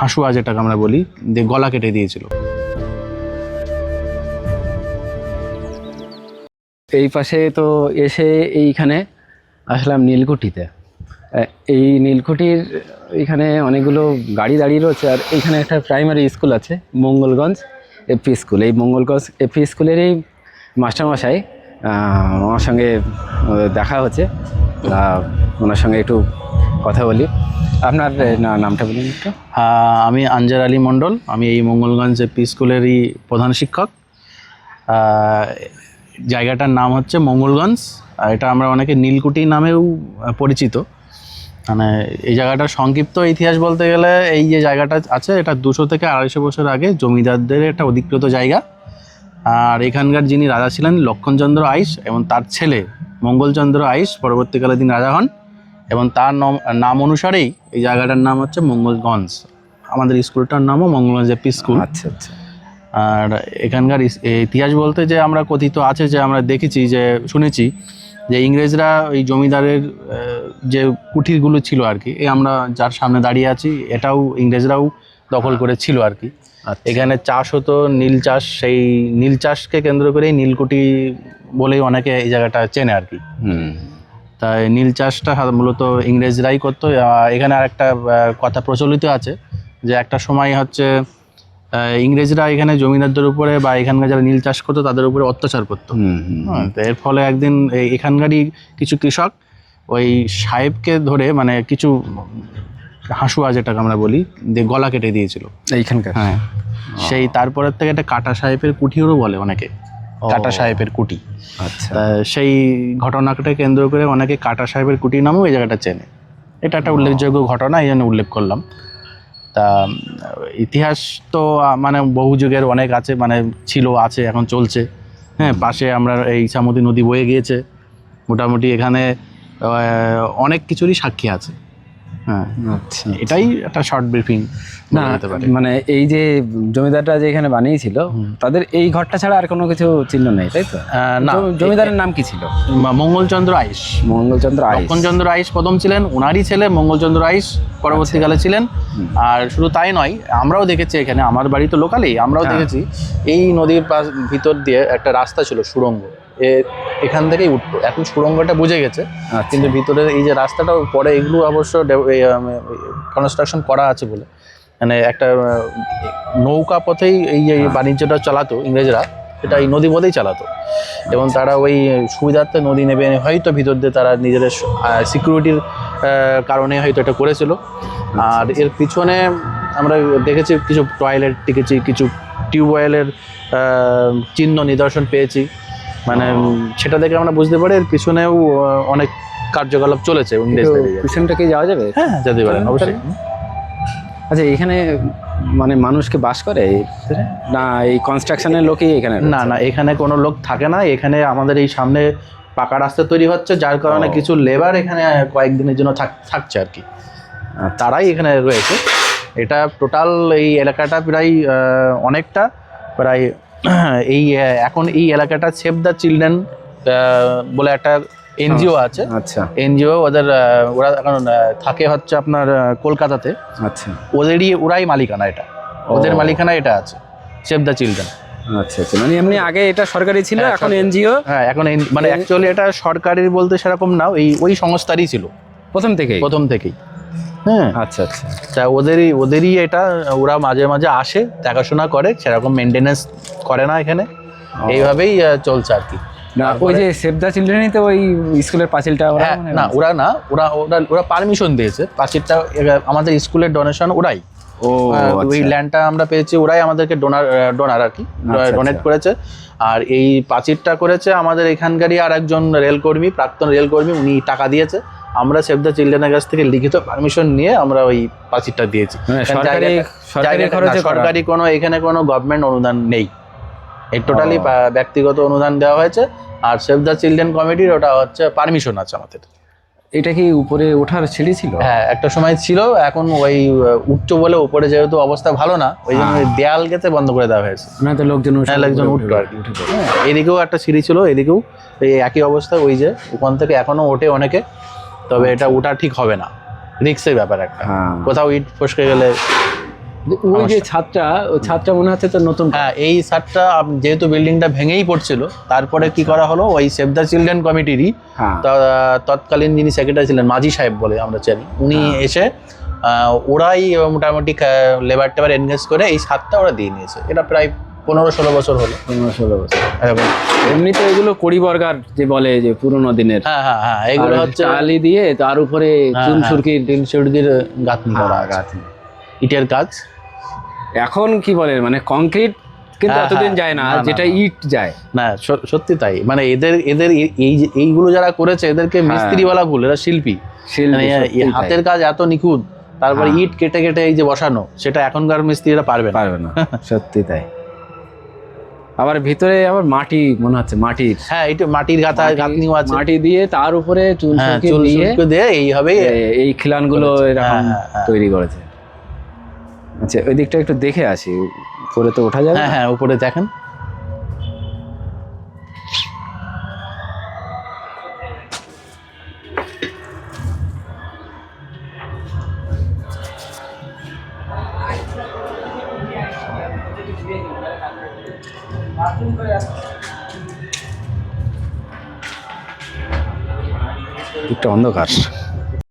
হাসুয়া যেটাকে আমরা বলি দিয়ে গলা কেটে দিয়েছিল। এই পাশে তো এসে এইখানে আসলাম নীলকুঠিতে। এই নীলকুঠির এখানে অনেকগুলো গাড়ি দাঁড়িয়ে রয়েছে আর এইখানে একটা প্রাইমারি স্কুল আছে মঙ্গলগঞ্জ এপি স্কুল। এই মঙ্গলগঞ্জ এপি স্কুলেরই মাস্টারমশাই আহ, আমার সঙ্গে দেখা হচ্ছে। ওনার সঙ্গে একটু কথা বলি। আপনার নামটা বলুন একটু। আমি আঞ্জার আলী মণ্ডল, আমি এই মঙ্গলগঞ্জ এপি স্কুলেরই প্রধান শিক্ষক। জায়গাটার নাম হচ্ছে মঙ্গলগঞ্জ এটা আমরা অনেকে নীলকুঠি নামেও পরিচিত। মানে এই জায়গাটার সংক্ষিপ্ত ইতিহাস বলতে গেলে এই যে জায়গাটা আছে, এটা দুশো থেকে আড়াইশো বছর আগে জমিদারদের একটা অধিকৃত জায়গা। আর এখানকার যিনি রাজা ছিলেন লক্ষণচন্দ্র আইস এবং তার ছেলে মঙ্গলচন্দ্র আইস, পরবর্তীকালে তিনি রাজা হন। এবং তার নাম নাম অনুসারেই এই জায়গাটার নাম হচ্ছে মঙ্গলগঞ্জ। আমাদের স্কুলটার নামও মঙ্গলগঞ্জ এপি স্কুল। আচ্ছা আচ্ছা। আর এখানকার ইতিহাস বলতে যে আমরা কথিত আছে যে আমরা দেখেছি যে শুনেছি যে ইংরেজরা ওই জমিদারের যে কুঠিরগুলো ছিল আর কি এই আমরা যার সামনে দাঁড়িয়ে আছি এটাও ইংরেজরাও দখল করে ছিল আর কি। আচ্ছা। এখানে চাষ হতো নীল চাষ সেই নীল চাষকে কেন্দ্র করেই নীলকুঠি বলেই অনেকে এই জায়গাটা চেনে আর কি। হুম। তাই নীল চাষটা মূলত ইংরেজরাই করতো। এখানে আর একটা কথা প্রচলিত আছে যে একটা সময় হচ্ছে ইংরেজরা এখানে জমিদারদের উপরে বা এখানকার যারা নীল চাষ করতো তাদের উপরে অত্যাচার করতো। হ্যাঁ, এর ফলে একদিন এখানকারই কিছু কৃষক ওই সাহেবকে ধরে মানে কিছু হাসুয়া যেটাকে আমরা বলি দিয়ে গলা কেটে দিয়েছিল। এইখানকার। হ্যাঁ সেই তারপরের থেকে একটা কাটা সাহেবের কুঠিরও বলে অনেকে। কাটা সাহেবের কুটি। আচ্ছা। সেই ঘটনাটাকে কেন্দ্র করে অনেকে কাটা সাহেবের কুটি নামেও এই জায়গাটা চেনে। এটা একটা উল্লেখযোগ্য ঘটনা এই জন্য উল্লেখ করলাম। তা ইতিহাস তো মানে বহু যুগের অনেক আছে মানে ছিল আছে এখন চলছে। হ্যাঁ পাশে আমরা এই ইসামতি নদী বয়ে গিয়েছে। মোটামুটি এখানে অনেক কিছুরই সাক্ষী আছে। হ্যাঁ। আচ্ছা এটাই একটা শর্ট ব্রিফিং না মানে এই যে জমিদারটা যে এখানে বানিয়েছিল তাদের এই ঘরটা ছাড়া আর কোনো কিছু চিহ্ন নেই তাই তো? না। জমিদারের নাম কি ছিল? মঙ্গলচন্দ্র আইস। মঙ্গলচন্দ্র আইস। লক্ষণচন্দ্র আইস প্রথম ছিলেন ওনারই ছেলে মঙ্গলচন্দ্র আইস পরবর্তীকালে ছিলেন। আর শুধু তাই নয় আমরাও দেখেছি এখানে আমার বাড়ি তো লোকালেই আমরাও হ্যাঁ। দেখেছি এই নদীর পাশ ভিতর দিয়ে একটা রাস্তা ছিল সুড়ঙ্গ। এখান থেকেই উঠতো এখন সুড়ঙ্গটা বুঝে গেছে আচ্ছা। কিন্তু ভিতরের এই যে রাস্তাটাও পরে এগুলো অবশ্য কনস্ট্রাকশন করা আছে বলে। মানে একটা নৌকা পথেই এই যে বাণিজ্যটা চালাতো ইংরেজরা এটা এই নদী পথেই চালাতো। এবং তারা ওই সুবিধার্থে নদী নেবে হয়তো ভিতর দিয়ে তারা নিজেদের সিকিউরিটির কারণে হয়তো এটা করেছিল। আর এর পিছনে আমরা দেখেছি কিছু টয়লেট দেখেছি কিছু টিউবওয়েলের চিহ্ন নিদর্শন পেয়েছি। মানে সেটা দেখে আমরা বুঝতে পারি এর পিছনেও অনেক কার্যকলাপ চলেছে ইংরেজদের এই কি যাওয়া যাবে? হ্যাঁ যেতে পারেন অবশ্যই। আচ্ছা এখানে মানে মানুষকে বাস করে? না এই কনস্ট্রাকশনের লোকই এখানে না না এখানে কোনো লোক থাকে না। এখানে আমাদের এই সামনে পাকা রাস্তা তৈরি হচ্ছে যার কারণে কিছু লেবার এখানে কয়েকদিনের জন্য থাক- থাকছে আর কি। তারাই এখানে রয়েছে। এটা টোটাল এই এলাকাটা প্রায় অনেকটা প্রায় এই এখন এই এলাকাটা সেভ দ্য চিলড্রেন বলে একটা এনজিও আছে। আচ্ছা। এনজিও ওদের ওরা এখন থাকে হচ্ছে আপনার কলকাতাতে। আচ্ছা। ওদেরই ওরাই মালিকানা এটা। ওদের মালিকানা এটা আছে সেভ দ্য চিলড্রেন আচ্ছা আচ্ছা। মানে এমনি আগে এটা সরকারি ছিল হ্যাঁ, এখন এনজিও হ্যাঁ এখন মানে অ্যাকচুয়ালি এটা সরকারের বলতে সেরকম না এই ওই সংস্থারই ছিল। প্রথম থেকেই? প্রথম থেকেই। হ্যাঁ। আচ্ছা আচ্ছা। তা ওদেরই ওদেরই এটা ওরা মাঝে মাঝে আসে দেখাশোনা করে সেরকম মেনটেনেন্স করে না এখানে। এইভাবেই চলছে আর কি। না ওই যে সেভ দ্য চিলড্রেনই তো ওই স্কুলের পাঁচিলটা ওরা হ্যাঁ না ওরা না ওরা ওরা ওরা পারমিশন দিয়েছে। পাঁচিরটা এ- আমাদের স্কুলের ডোনেশন ওরাই। ও ওই আচ্ছা। ল্যান্ডটা আমরা পেয়েছি ওরাই আমাদেরকে ডোনার ডোনার আর কি। আচ্ছা, ডোনেট আচ্ছা। করেছে। আর এই পাঁচিরটা করেছে আমাদের এখানকারই আর একজন রেলকর্মী প্রাক্তন রেলকর্মী উনি টাকা দিয়েছে। আমরা সেভ দ্য চিলড্রেনের কাছ থেকে লিখিত পারমিশন নিয়ে আমরা ওই পাঁচিরটা দিয়েছি। মানে সরকারি কোনো এখানে কোনো গভর্নমেন্ট অনুদান নেই। টোটালি ব্যক্তিগত অনুদান দেওয়া হয়েছে। আর সেভ দ্য চিলড্রেন কমিটির ওটা হচ্ছে পারমিশন আছে আমাদের। এটা কি উপরে ওঠার সিঁড়ি ছিল? হ্যাঁ একটা সময় ছিল। এখন ওই উচ্চ বলে উপরে যেহেতু অবস্থা ভালো না ওই জন্য হ্যাঁ। দেয়াল গেতে বন্ধ করে দেওয়া হয়েছে। না তো লোকজন হ্যাঁ, লোকজন উঠতো আর কি। হ্যাঁ, এদিকেও একটা সিঁড়ি ছিল এদিকেও এই একই অবস্থা ওই যে ওখান থেকে এখনও ওঠে অনেকে। তবে এটা ওটা ঠিক হবে না। রিক্সের ব্যাপার একটা। হ্যাঁ। কোথাও ইট ফসকে গেলে ওই যে ছাদটা ওই ছাদটা মনে হচ্ছে তো নতুন। হ্যাঁ এই আপ- যেহেতু বিল্ডিংটা ভেঙেই পড়ছিল তারপরে কি করা হলো? ওই সেভ দ্য চিলড্রেন কমিটিরই হ্যাঁ। তা- তৎকালীন যিনি সেক্রেটারি ছিলেন মাঝি সাহেব বলে আমরা জানি উনি এসে আহ, ওরাই মোটামুটি লেবার টেবার এনগেজ করে এই সাতটা ওরা দিয়ে নিয়েছে। এটা প্রায় পনেরো ষোলো বছর হলো। পনেরো ষোলো বছর। এরকম। এমনি তো এগুলো কড়ি বর্গার যে বলে যে পুরোনো দিনের। হ্যাঁ হ্যাঁ হ্যাঁ এগুলো হচ্ছে টালি দিয়ে তার উপরে হ্যাঁ, চুন হ্যাঁ, সুরকির টিন সুরকির গাঁথনি করা হ্যাঁ, গাঁথনি। ইটের কাজ? এখন কি বলে মানে কংক্রিট কিন্তু এতদিন যায় না যেটা ইট যায়। না সত্যি তাই। মানে এদের এদের এই- এইগুলো যারা করেছে এদেরকে মিস্ত্রিওয়ালা ভুল এরা শিল্পী। শিল্পী, মানে। হাতের কাজ এত নিখুঁত তারপর। ইট কেটে কেটে এই যে বসানো সেটা এখনকার মিস্ত্রিরা পারবে পারবে না। সত্যি তাই। আবার ভিতরে আবার মাটি মনে হচ্ছে মাটির হ্যাঁ এটা মাটির গাঁথা গাঁথনিও আছে মাটি দিয়ে তার উপরে চুন হ্যাঁ চুল দিয়ে শুল্ক দিয়ে এইভাবেই এ- এই খিলানগুলো। এরকম হ্যাঁ, হ্যাঁ। তৈরি করেছে আচ্ছা ওই দিকটা একটু দেখে আসি করে তো ওঠা যাবে হ্যাঁ? হ্যাঁ উপরে দেখেন দিকটা অন্ধকার।